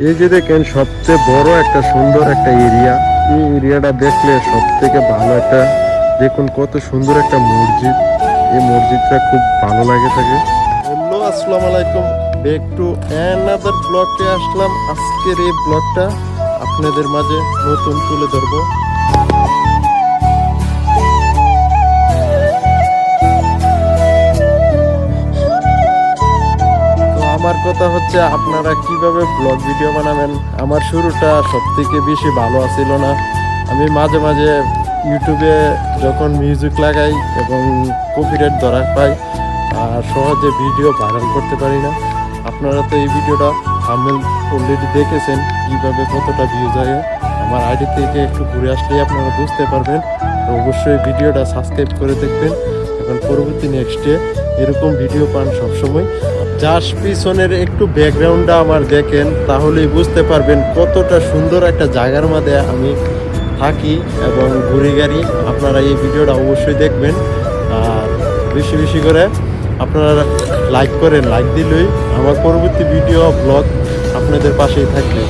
এই যে দেখেন, সবচেয়ে বড় একটা সুন্দর একটা এরিয়া। এই এরিয়াটা দেখলে সব থেকে ভালো একটা, দেখুন কত সুন্দর একটা মসজিদ। এই মসজিদটা খুব ভালো লাগে থাকে হ্যালো, আসসালামু আলাইকুম। ব্যাক টু অ্যানাদার ব্লকে আসলাম। আজকের এই ব্লগটা আপনাদের মাঝে নতুন তুলে ধরবো। কথা হচ্ছে, আপনারা কীভাবে ব্লগ ভিডিও বানাবেন? আমার শুরুটা সব থেকে বেশি ভালো আছিল না। আমি মাঝে মাঝে ইউটিউবে যখন মিউজিক লাগাই এবং কপিরাইট ধরা পাই আর সহজে ভিডিও ভাইরাল করতে পারি না। আপনারা তো এই ভিডিওটা থাম্বনেল অলরেডি দেখেছেন, কীভাবে কতটা ভিউজ হয়। আমার আইডি থেকে একটু ঘুরে আসলেই আপনারা বুঝতে পারবেন। অবশ্যই ভিডিওটা সাবস্ক্রাইব করে দেখবেন। এবং পরবর্তী নেক্সটে এরকম ভিডিও পান সবসময়। যার পিছনের একটু ব্যাকগ্রাউন্ডটা আমার দেখেন, তাহলেই বুঝতে পারবেন কতটা সুন্দর একটা জায়গার মধ্যে আমি থাকি এবং ঘুরি গাড়ি। আপনারা এই ভিডিওটা অবশ্যই দেখবেন। আর বেশি বেশি করে আপনারা লাইক করেন লাইক দিলেই আমার পরবর্তী ভিডিও ব্লগ আপনাদের পাশেই থাকবে।